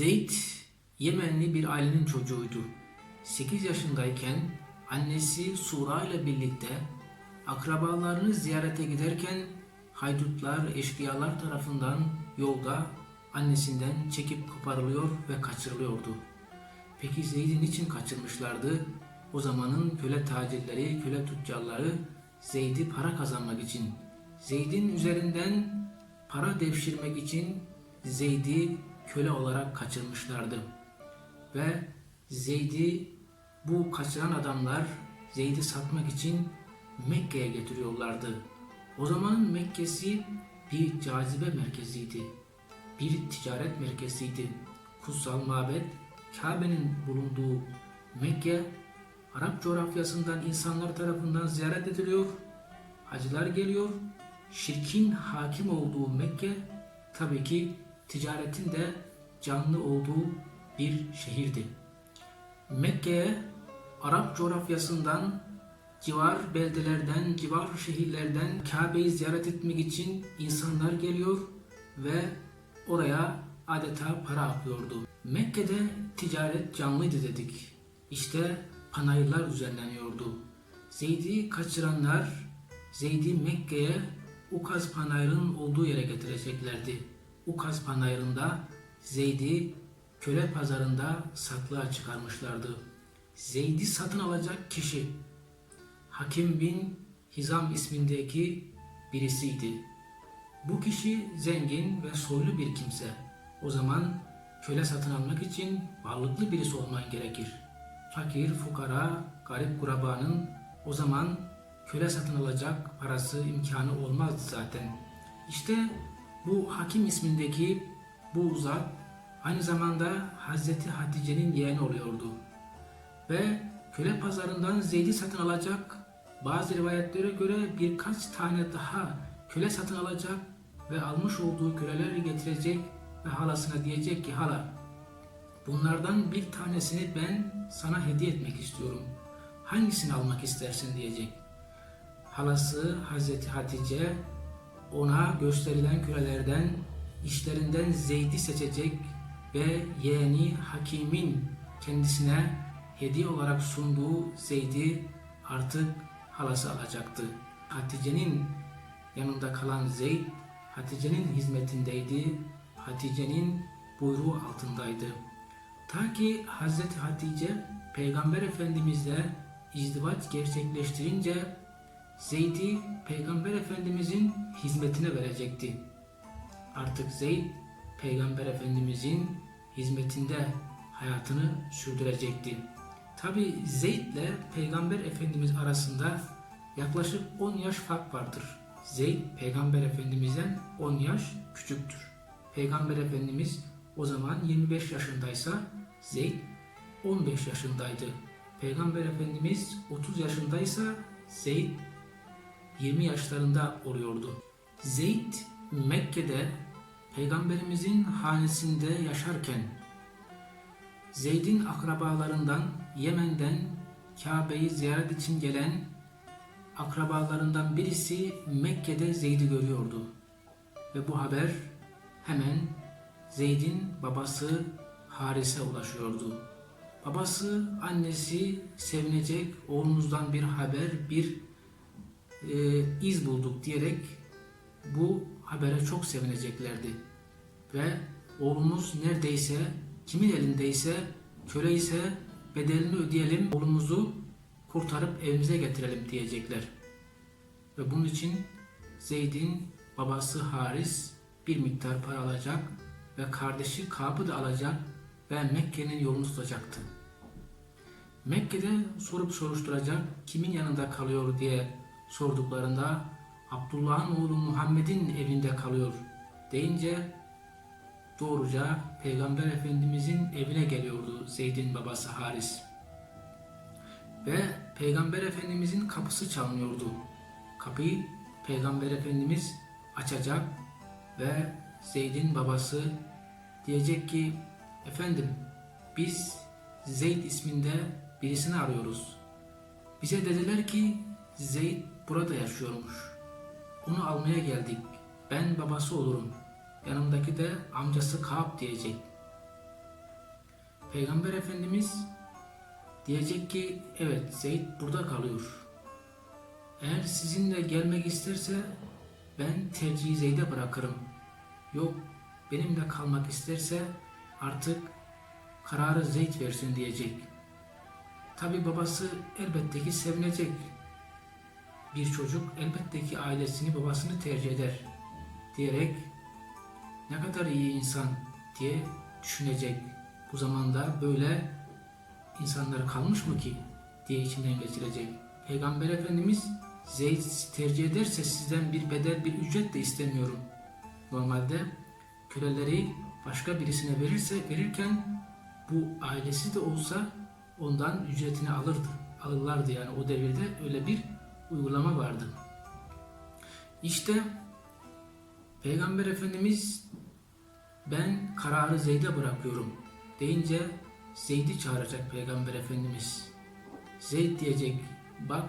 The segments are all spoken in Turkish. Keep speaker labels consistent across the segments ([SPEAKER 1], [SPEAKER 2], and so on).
[SPEAKER 1] Zeyd Yemenli bir ailenin çocuğuydu. 8 yaşındayken annesi Sura ile birlikte akrabalarını ziyarete giderken haydutlar, eşkıyalar tarafından yolda annesinden çekip koparılıyor ve kaçırılıyordu. Peki Zeyd'i niçin kaçırmışlardı? O zamanın köle tacirleri, köle tüccarları Zeyd'i para kazanmak için, Zeyd'in üzerinden para devşirmek için Zeyd'i köle olarak kaçırmışlardı. Ve Zeyd'i bu kaçıran adamlar Zeyd'i satmak için Mekke'ye getiriyorlardı. O zamanın Mekke'si bir cazibe merkeziydi. Bir ticaret merkeziydi. Kutsal mabet Kabe'nin bulunduğu Mekke Arap coğrafyasından insanlar tarafından ziyaret ediliyor. Hacılar geliyor. Şirkin hakim olduğu Mekke tabii ki ticaretin de canlı olduğu bir şehirdi. Mekke'ye Arap coğrafyasından civar beldelerden, civar şehirlerden Kabe'yi ziyaret etmek için insanlar geliyor ve oraya adeta para akıyordu. Mekke'de ticaret canlıydı dedik. İşte panayırlar düzenleniyordu. Zeyd'i kaçıranlar Zeyd'i Mekke'ye Ukaz panayırın olduğu yere getireceklerdi. Ukaz panayırında Zeyd'i köle pazarında satlığa çıkarmışlardı. Zeyd'i satın alacak kişi Hakim bin Hizam ismindeki birisiydi. Bu kişi zengin ve soylu bir kimse. O zaman köle satın almak için varlıklı birisi olman gerekir. Fakir, fukara, garip kurabanın o zaman köle satın alacak parası imkanı olmazdı zaten. İşte bu Hakim ismindeki bu zat aynı zamanda Hazreti Hatice'nin yeğeni oluyordu. Ve köle pazarından Zeyd'i satın alacak bazı rivayetlere göre birkaç tane daha köle satın alacak ve almış olduğu köleleri getirecek ve halasına diyecek ki hala bunlardan bir tanesini ben sana hediye etmek istiyorum. Hangisini almak istersin diyecek. Halası Hazreti Hatice ona gösterilen kölelerden işlerinden Zeyd'i seçecek ve yeğeni Hakim'in kendisine hediye olarak sunduğu Zeyd'i artık halası alacaktı. Hatice'nin yanında kalan Zeyd, Hatice'nin hizmetindeydi, Hatice'nin buyruğu altındaydı. Ta ki Hazreti Hatice Peygamber Efendimizle izdivaç gerçekleştirince Zeyd'i Peygamber Efendimizin hizmetine verecekti. Artık Zeyd Peygamber Efendimizin hizmetinde hayatını sürdürecekti. Tabi Zeyd ile Peygamber Efendimiz arasında yaklaşık 10 yaş fark vardır. Zeyd Peygamber Efendimiz'den 10 yaş küçüktür. Peygamber Efendimiz o zaman 25 yaşındaysa Zeyd 15 yaşındaydı. Peygamber Efendimiz 30 yaşındaysa Zeyd 20 yaşlarında oluyordu. Zeyd Mekke'de Peygamberimizin hanesinde yaşarken Zeyd'in akrabalarından Yemen'den Kabe'yi ziyaret için gelen akrabalarından birisi Mekke'de Zeyd'i görüyordu. Ve bu haber hemen Zeyd'in babası Haris'e ulaşıyordu. Babası, annesi sevinecek, oğlumuzdan bir haber, bir e, iz bulduk diyerek bu habere çok sevineceklerdi. Ve oğlumuz neredeyse, kimin elindeyse, köle ise bedelini ödeyelim, oğlumuzu kurtarıp evimize getirelim diyecekler. Ve bunun için Zeyd'in babası Haris bir miktar para alacak ve kardeşi Kab'ı da alacak ve Mekke'nin yolunu tutacaktı. Mekke'de sorup soruşturacak kimin yanında kalıyor diye sorduklarında Abdullah'ın oğlu Muhammed'in evinde kalıyor deyince doğruca Peygamber Efendimizin evine geliyordu Zeyd'in babası Haris. Ve Peygamber Efendimizin kapısı çalınıyordu. Kapıyı Peygamber Efendimiz açacak ve Zeyd'in babası diyecek ki efendim biz Zeyd isminde birisini arıyoruz. Bize dediler ki Zeyd burada yaşıyormuş. Onu almaya geldik. Ben babası olurum. Yanımdaki de amcası Kaab diyecek. Peygamber Efendimiz diyecek ki evet Zeyd burada kalıyor. Eğer sizinle gelmek isterse ben tercihi Zeyd'e bırakırım. Yok benimle kalmak isterse artık kararı Zeyd versin diyecek. Tabi babası elbette ki sevinecek. Bir çocuk elbette ki ailesini babasını tercih eder diyerek ne kadar iyi insan diye düşünecek. Bu zamanda böyle insanlar kalmış mı ki diye içinden geçirecek. Peygamber Efendimiz Zeyd tercih ederse sizden bir bedel bir ücret de istemiyorum. Normalde köleleri başka birisine verirse verirken bu ailesi de olsa ondan ücretini alırdı. Alırlardı yani o devirde öyle bir uygulama vardı. İşte Peygamber Efendimiz ben kararı Zeyd'e bırakıyorum deyince Zeyd'i çağıracak Peygamber Efendimiz. Zeyd diyecek bak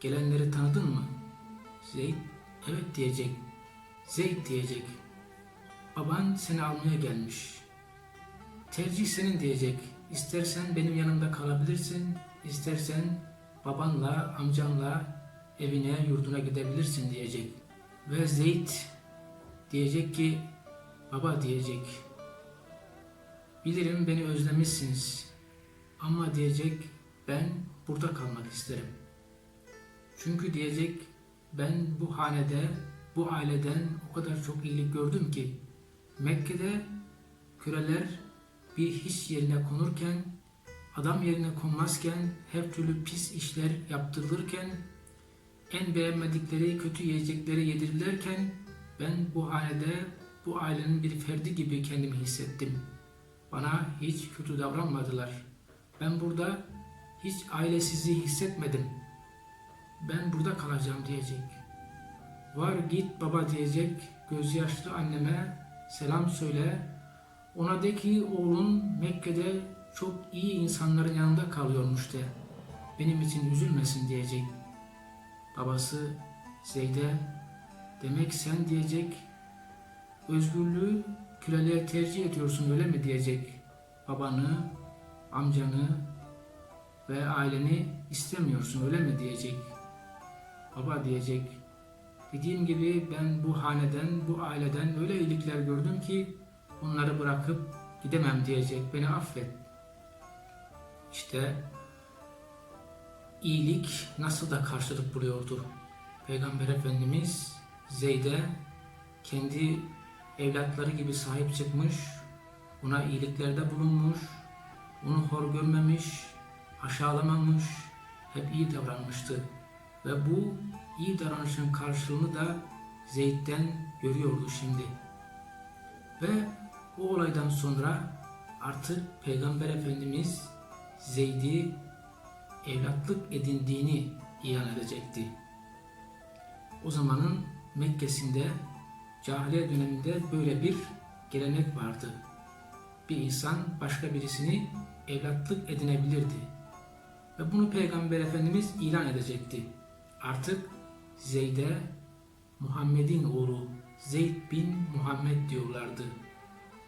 [SPEAKER 1] gelenleri tanıdın mı? Zeyd evet diyecek. Zeyd diyecek. Baban seni almaya gelmiş. Tercih senin diyecek. İstersen benim yanımda kalabilirsin. istersen babanla, amcanla evine, yurduna gidebilirsin diyecek. Ve Zeyd diyecek ki baba diyecek. Bilirim beni özlemişsiniz. Ama diyecek ben burada kalmak isterim. Çünkü diyecek ben bu hanede, bu aileden o kadar çok iyilik gördüm ki Mekke'de köleler bir hiç yerine konurken, adam yerine konmazken, her türlü pis işler yaptırılırken, en beğenmedikleri kötü yiyecekleri yedirilirken ben bu hanede bu ailenin bir ferdi gibi kendimi hissettim. Bana hiç kötü davranmadılar. Ben burada hiç ailesizliği hissetmedim. Ben burada kalacağım diyecek. Var git baba diyecek. Gözü yaşlı anneme selam söyle. Ona de ki oğlun Mekke'de çok iyi insanların yanında kalıyormuş de. Benim için üzülmesin diyecek. Babası Zeyd'e demek sen diyecek özgürlüğü köleliğe tercih ediyorsun öyle mi diyecek. Babanı, amcanı ve aileni istemiyorsun öyle mi diyecek. Baba diyecek. Dediğim gibi ben bu haneden, bu aileden öyle iyilikler gördüm ki onları bırakıp gidemem diyecek. Beni affet. İşte iyilik nasıl da karşılık buluyordu. Peygamber Efendimiz Zeyd'e kendi evlatları gibi sahip çıkmış, ona iyiliklerde bulunmuş, onu hor görmemiş, aşağılamamış, hep iyi davranmıştı. Ve bu iyi davranışın karşılığını da Zeyd'den görüyordu şimdi. Ve o olaydan sonra artık Peygamber Efendimiz Zeyd'i evlatlık edindiğini ilan edecekti. O zamanın Mekke'sinde cahiliye döneminde böyle bir gelenek vardı. Bir insan başka birisini evlatlık edinebilirdi. Ve bunu Peygamber Efendimiz ilan edecekti. Artık Zeyd'e Muhammed'in oğlu Zeyd bin Muhammed diyorlardı.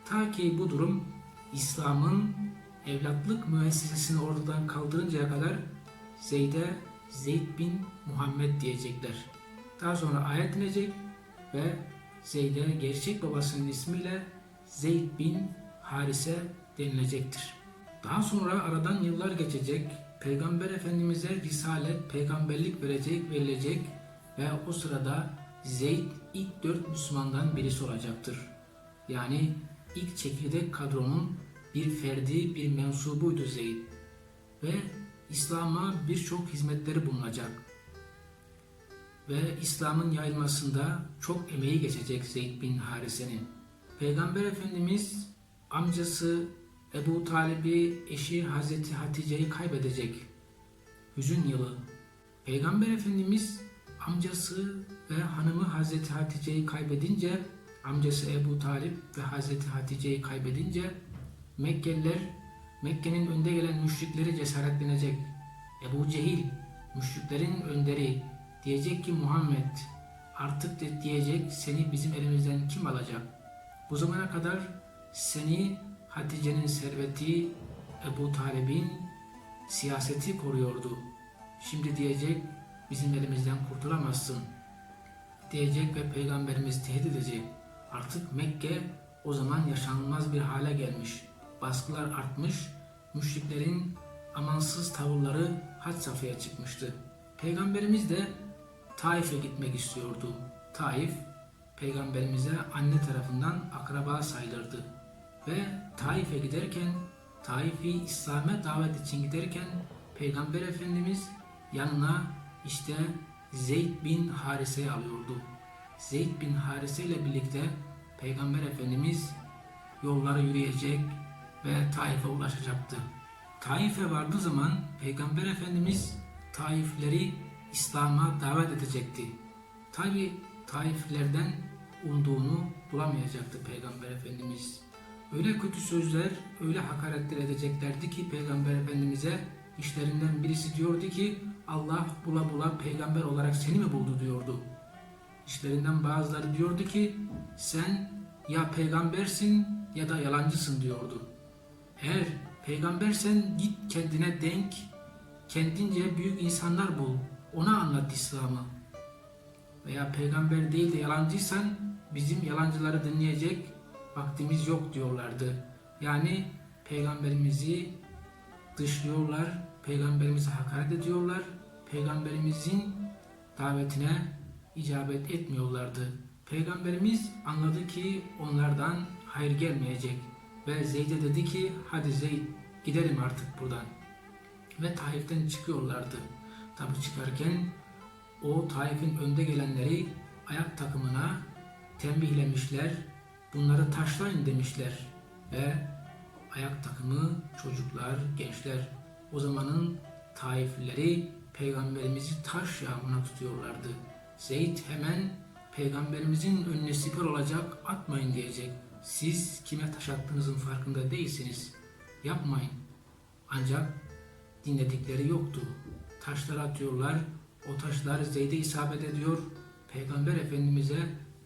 [SPEAKER 1] Ta ki bu durum İslam'ın evlatlık müessesesini oradan kaldırıncaya kadar Zeyd'e Zeyd bin Muhammed diyecekler. Daha sonra ayet inecek ve Zeyd'e gerçek babasının ismiyle Zeyd bin Harise denilecektir. Daha sonra aradan yıllar geçecek, Peygamber Efendimiz'e risalet, peygamberlik verecek, verilecek ve o sırada Zeyd ilk dört Müslümandan birisi olacaktır. Yani ilk çekirdek kadronun bir ferdi, bir mensubuydu Zeyd. Ve İslam'a birçok hizmetleri bulunacak. Ve İslam'ın yayılmasında çok emeği geçecek Zeyd bin Harise'nin. Peygamber Efendimiz amcası Ebu Talib'i eşi Hazreti Hatice'yi kaybedecek. Hüzün yılı. Peygamber Efendimiz amcası ve hanımı Hazreti Hatice'yi kaybedince, amcası Ebu Talip ve Hazreti Hatice'yi kaybedince Mekkeliler Mekke'nin önde gelen müşrikleri cesaretlenecek. Ebu Cehil, müşriklerin önderi diyecek ki Muhammed artık de diyecek seni bizim elimizden kim alacak? Bu zamana kadar seni Hatice'nin serveti, Ebu Talib'in siyaseti koruyordu. Şimdi diyecek bizim elimizden kurtulamazsın diyecek ve peygamberimiz tehdit edecek. Artık Mekke o zaman yaşanılmaz bir hale gelmiş. Baskılar artmış, müşriklerin amansız tavırları had safhaya çıkmıştı. Peygamberimiz de Taif'e gitmek istiyordu. Taif, peygamberimize anne tarafından akraba sayılırdı. Ve Taif'e giderken, Taif'i İslam'a davet için giderken Peygamber Efendimiz yanına işte Zeyd bin Harise'yi alıyordu. Zeyd bin Harise ile birlikte Peygamber Efendimiz yolları yürüyecek ve Taif'e ulaşacaktı. Taif'e vardığı zaman Peygamber Efendimiz Taifleri İslam'a davet edecekti. Tabi Taiflerden umduğunu bulamayacaktı Peygamber Efendimiz. Öyle kötü sözler, öyle hakaretler edeceklerdi ki Peygamber Efendimiz'e işlerinden birisi diyordu ki Allah bula bula peygamber olarak seni mi buldu diyordu. İşlerinden bazıları diyordu ki sen ya peygambersin ya da yalancısın diyordu. Eğer peygambersen git kendine denk, kendince büyük insanlar bul, ona anlat İslam'ı. Veya peygamber değil de yalancıysan bizim yalancıları dinleyecek vaktimiz yok diyorlardı. Yani peygamberimizi dışlıyorlar, peygamberimize hakaret ediyorlar, peygamberimizin davetine icabet etmiyorlardı. Peygamberimiz anladı ki onlardan hayır gelmeyecek ve Zeyd'e dedi ki hadi Zeyd gidelim artık buradan. Ve Taif'ten çıkıyorlardı. Tabi çıkarken o Taif'in önde gelenleri ayak takımına tembihlemişler, bunları taşlayın demişler ve ayak takımı çocuklar, gençler o zamanın Taiflileri peygamberimizi taş yağmuruna tutuyorlardı. Zeyd hemen peygamberimizin önüne siper olacak atmayın diyecek. Siz kime taş attığınızın farkında değilsiniz. Yapmayın. Ancak dinledikleri yoktu. Taşlar atıyorlar. O taşlar Zeyd'e isabet ediyor. Peygamber Efendimiz'e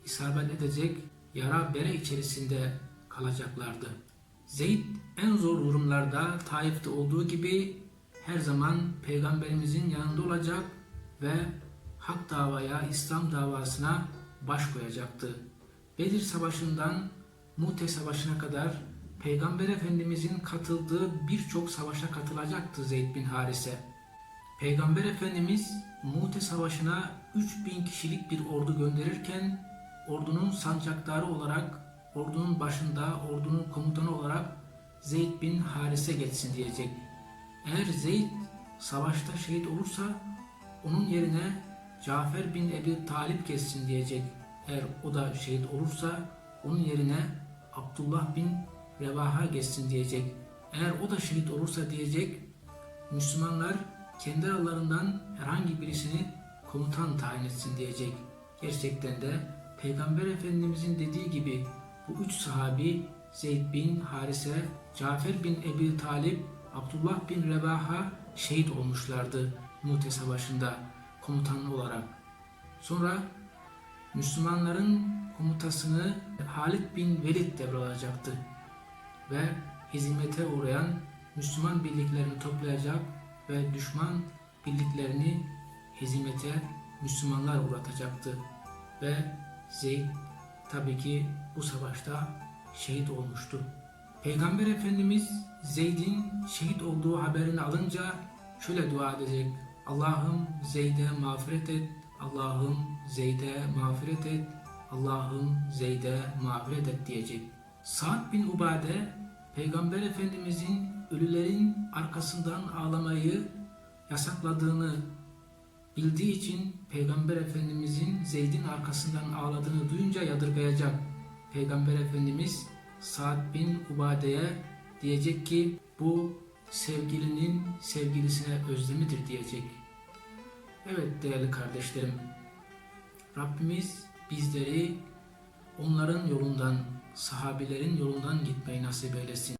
[SPEAKER 1] isabet edecek yara bere içerisinde kalacaklardı. Zeyd en zor durumlarda Taif'te olduğu gibi her zaman peygamberimizin yanında olacak ve hak davaya, İslam davasına baş koyacaktı. Bedir Savaşı'ndan Mute Savaşı'na kadar Peygamber Efendimizin katıldığı birçok savaşa katılacaktı Zeyd bin Harise. Peygamber Efendimiz Mute Savaşı'na 3000 kişilik bir ordu gönderirken ordunun sancaktarı olarak, ordunun başında, ordunun komutanı olarak Zeyd bin Harise geçsin diyecek. Eğer Zeyd savaşta şehit olursa onun yerine Cafer bin Ebi Talip geçsin diyecek. Eğer o da şehit olursa onun yerine Abdullah bin Revaha geçsin diyecek. Eğer o da şehit olursa diyecek Müslümanlar kendi aralarından herhangi birisini komutan tayin etsin diyecek. Gerçekten de Peygamber Efendimizin dediği gibi bu üç sahabi Zeyd bin Harise, Cafer bin Ebi Talip, Abdullah bin Revaha şehit olmuşlardı Mute Savaşı'nda komutan olarak. Sonra Müslümanların komutasını Halid bin Velid devralacaktı ve hizmete uğrayan Müslüman birliklerini toplayacak ve düşman birliklerini hizmete Müslümanlar uğratacaktı ve Zeyd tabii ki bu savaşta şehit olmuştu. Peygamber Efendimiz Zeyd'in şehit olduğu haberini alınca şöyle dua edecek. Allah'ım Zeyd'e mağfiret et, Allah'ım Zeyd'e mağfiret et, Allah'ım Zeyd'e mağfiret et diyecek. Sa'd bin Ubade Peygamber Efendimizin ölülerin arkasından ağlamayı yasakladığını bildiği için Peygamber Efendimizin Zeyd'in arkasından ağladığını duyunca yadırgayacak. Peygamber Efendimiz Sa'd bin Ubade'ye diyecek ki bu sevgilinin sevgilisine özlemidir diyecek. Evet değerli kardeşlerim, Rabbimiz bizleri onların yolundan, sahabilerin yolundan gitmeyi nasip eylesin.